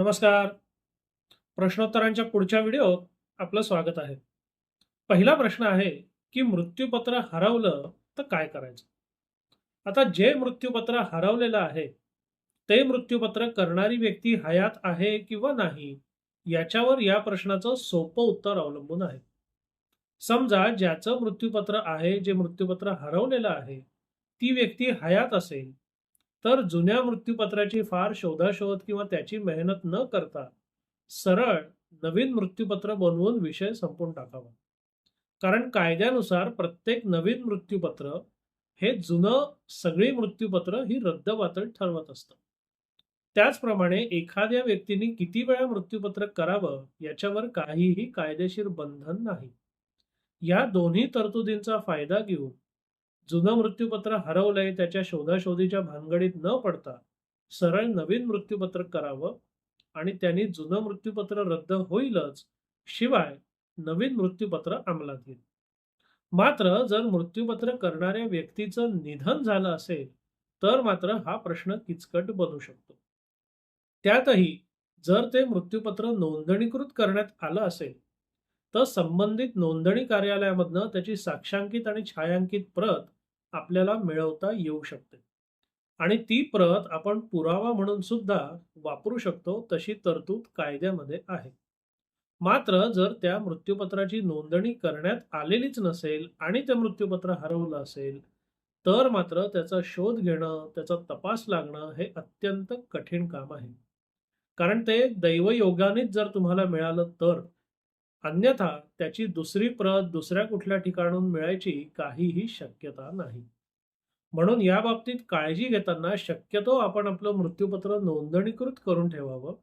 नमस्कार. प्रश्नोत्तरांच्या पुढच्या व्हिडिओत आपलं स्वागत आहे. पहिला प्रश्न आहे की मृत्यूपत्र हरवलं तर काय करायचं? आता जे मृत्यूपत्र हरवलेलं आहे ते मृत्यूपत्र करणारी व्यक्ती हयात आहे किंवा नाही याच्यावर या प्रश्नाचं सोपं उत्तर अवलंबून आहे. समजा ज्याचं मृत्यूपत्र आहे जे मृत्यूपत्र हरवलेलं आहे ती व्यक्ती हयात असेल तर जुन्या मृत्यूपत्राची फार शोधाशोध किंवा त्याची मेहनत न करता सरळ नवीन मृत्यूपत्र बनवून विषय संपून टाकावा. कारण कायद्यानुसार प्रत्येक नवीन मृत्यूपत्र हे जुनं सगळी मृत्यूपत्र ही रद्दबातल ठरवत असतं. त्याचप्रमाणे एखाद्या व्यक्तीने किती वेळा मृत्यूपत्र करावं याच्यावर काहीही कायदेशीर बंधन नाही. या दोन्ही तरतुदींचा फायदा घेऊन जुनं मृत्यूपत्र हरवलंय त्याच्या शोधाशोधीच्या भानगडीत न पडता सरळ नवीन मृत्यूपत्र करावं आणि त्यांनी जुनं मृत्यूपत्र रद्द होईलच शिवाय नवीन मृत्यूपत्र अंमलात येईल. मात्र जर मृत्यूपत्र करणाऱ्या व्यक्तीचं निधन झालं असेल तर मात्र हा प्रश्न किचकट बनू शकतो. त्यातही जर ते मृत्यूपत्र नोंदणीकृत करण्यात आलं असेल तर संबंधित नोंदणी कार्यालयामधनं त्याची साक्षांकित आणि छायांकित प्रत आपल्याला मिळवता येऊ शकते. आणि ती प्रत आपण पुरावा म्हणून सुद्धा वापरू शकतो तशी तरतूद कायद्यामध्ये आहे. मात्र जर त्या मृत्यूपत्राची नोंदणी करण्यात आलेलीच नसेल आणि ते मृत्यूपत्र हरवलं असेल तर मात्र त्याचा शोध घेणं त्याचा तपास लागणं हे अत्यंत कठीण काम आहे. कारण ते दैवयोगानेच जर तुम्हाला मिळालं तर अन्यथा त्याची दुसरी प्रत दुसऱ्या कुठल्या ठिकाणून मिळायची काहीही शक्यता नाही. म्हणून या बाबतीत काळजी घेताना शक्यतो आपण आपलं मृत्यूपत्र नोंदणीकृत करून ठेवावं.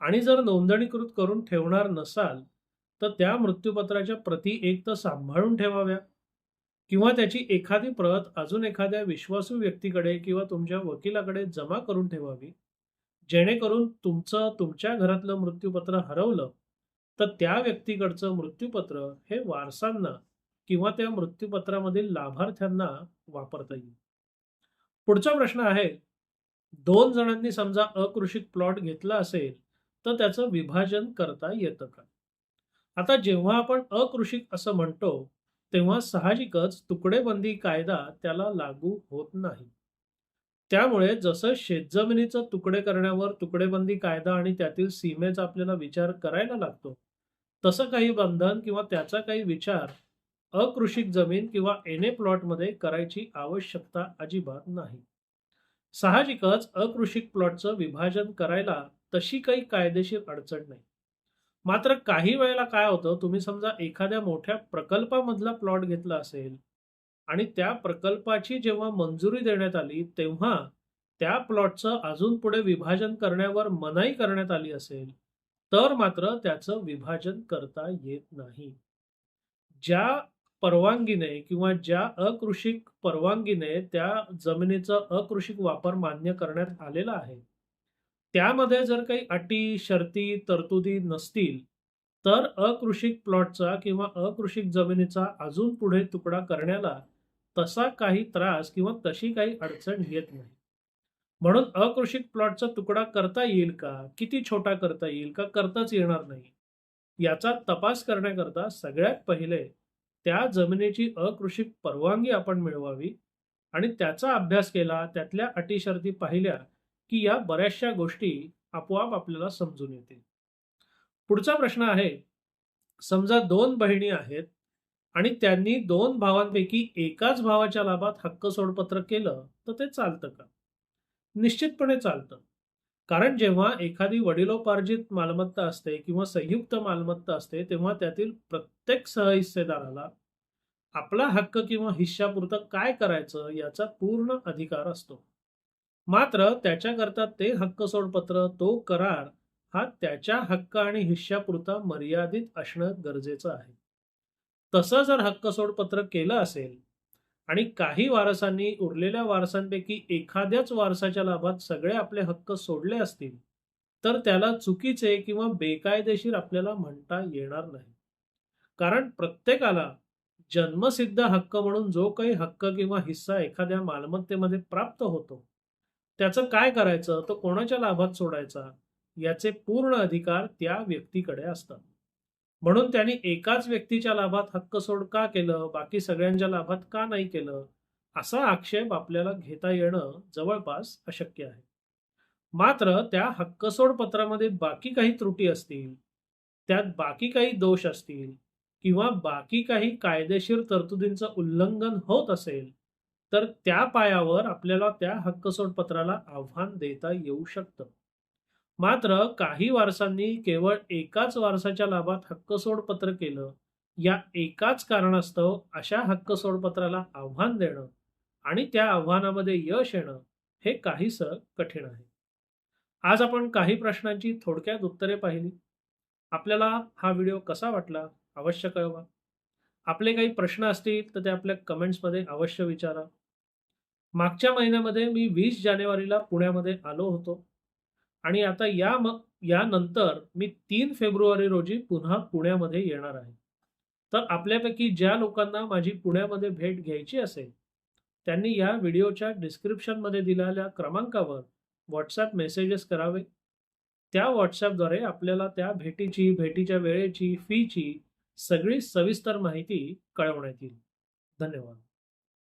आणि जर नोंदणीकृत करून ठेवणार नसाल तर त्या मृत्यूपत्राच्या प्रती एक तर सांभाळून ठेवाव्या. किंवा त्याची एखादी प्रत अजून एखाद्या विश्वासू व्यक्तीकडे किंवा तुमच्या वकिलाकडे जमा करून ठेवावी. जेणेकरून तुमचं तुमच्या घरातलं मृत्यूपत्र हरवलं तर त्या व्यक्तीकडचं मृत्यूपत्र हे वारसांना किंवा त्या मृत्यूपत्रामधील लाभार्थ्यांना वापरता येईल. पुढचा प्रश्न आहे दोन जणांनी समजा अकृषित प्लॉट घेतला असेल तर त्याचं विभाजन करता येतं का? आता जेव्हा आपण अकृषिक असं म्हणतो तेव्हा साहजिकच तुकडेबंदी कायदा त्याला लागू होत नाही. त्यामुळे जसं शेतजमिनीचं तुकडे करण्यावर तुकडेबंदी कायदा आणि त्यातील सीमेचा आपल्याला विचार करायला लागतो तसं काही बंधन किंवा त्याचा काही विचार अकृषिक जमीन किंवा एन प्लॉटमध्ये करायची आवश्यकता अजिबात नाही. साहजिकच अकृषिक प्लॉटचं विभाजन करायला तशी काही कायदेशीर अडचण नाही. मात्र काही वेळेला काय होतं तुम्ही समजा एखाद्या मोठ्या प्रकल्पामधला प्लॉट घेतला असेल आणि त्या प्रकल्पाची जेव्हा मंजुरी देण्यात आली तेव्हा त्या प्लॉटचं अजून पुढे विभाजन करण्यावर मनाई करण्यात आली असेल तर मात्र त्याचं विभाजन करता येत नाही. ज्या परवानगीने किंवा ज्या अकृषिक परवानगीने त्या जमिनीचा अकृषिक वापर मान्य करण्यात आलेला आहे त्यामध्ये जर काही अटी शर्ती तरतुदी नसतील तर अकृषिक प्लॉटचा किंवा अकृषिक जमिनीचा अजून पुढे तुकडा करण्याला तसा काही त्रास किंवा तशी काही अडचण येत नाही. म्हणून अकृषिक प्लॉटचा तुकडा करता येईल का? किती छोटा करता येईल का? करताच येणार नाही. याचा तपास करण्याकरता सगळ्यात पहिले त्या जमिनीची अकृषिक परवानगी आपण मिळवावी आणि त्याचा अभ्यास केला त्यातल्या अटी शर्ती पाहिल्या की या बऱ्याचशा गोष्टी आपोआप आपल्याला समजून येतील. पुढचा प्रश्न आहे समजा दोन बहिणी आहेत आणि त्यांनी दोन भावांपैकी एकाच भावाच्या लाभात हक्क सोडपत्र केलं तर ते चालतं का? निश्चितपणे चालतं. कारण जेव्हा एखादी वडिलोपार्जित मालमत्ता असते किंवा संयुक्त मालमत्ता असते तेव्हा त्यातील प्रत्येक सहहिस्सेदाराला आपला हक्क किंवा हिश्शापुरतं काय करायचं याचा पूर्ण अधिकार असतो. मात्र त्याच्याकरता ते हक्क सोडपत्र तो करार हा त्याच्या हक्क आणि हिश्शापुरता मर्यादित असणं गरजेचं आहे. तसं जर हक्क सोडपत्र केलं असेल आणि काही वारसांनी उरलेल्या वारसांपैकी एखाद्याच वारसाच्या लाभात सगळे आपले हक्क सोडले असतील तर त्याला चुकीचे किंवा बेकायदेशीर आपल्याला म्हणता येणार नाही. कारण प्रत्येकाला जन्मसिद्ध हक्क म्हणून जो काही हक्क किंवा हिस्सा एखाद्या मालमत्तेमध्ये प्राप्त होतो त्याचं काय करायचं तो कोणाच्या लाभात सोडायचा याचे पूर्ण अधिकार त्या व्यक्तीकडे असतात. म्हणून त्यांनी एकाच व्यक्तीच्या लाभात हक्क सोड का केलं? बाकी सगळ्यांच्या लाभात का नाही केलं? असा आक्षेप आपल्याला घेता येणं जवळपास अशक्य आहे. मात्र त्या हक्कसोड पत्रामध्ये बाकी काही त्रुटी असतील त्यात बाकी काही दोष असतील किंवा बाकी काही कायदेशीर तरतुदींचं उल्लंघन होत असेल तर त्या पायावर आपल्याला त्या हक्कसोड पत्राला आव्हान देता येऊ शकतं. मात्र काही वारसांनी केवळ एकाच वारसाच्या लाभात हक्कसोड पत्र केलं. या एकाच कारणास्तव अशा हक्क सोडपत्राला आव्हान देणं आणि त्या आव्हानामध्ये यश येणं हे काहीसं कठीण आहे. आज आपण काही प्रश्नांची थोडक्यात उत्तरे पाहिली. आपल्याला हा व्हिडिओ कसा वाटला? अवश्य कळवा. आपले काही प्रश्न असतील तर ते आपल्या कमेंट्समध्ये अवश्य विचारा. मागच्या महिन्यामध्ये मी वीस जानेवारीला पुण्यामध्ये आलो होतो. आणि आता या म यानंतर मी तीन फेब्रुवारी रोजी पुन्हा पुण्यामध्ये येणार आहे. तर आपल्यापैकी ज्या लोकांना माझी पुण्यामध्ये भेट घ्यायची असेल त्यांनी या व्हिडिओच्या डिस्क्रिप्शनमध्ये दिलेल्या क्रमांकावर व्हॉट्सॲप मेसेजेस करावे. त्या व्हॉट्सॲपद्वारे आपल्याला त्या भेटीची भेटीच्या वेळेची फीची सगळी सविस्तर माहिती कळवण्यात येईल. धन्यवाद.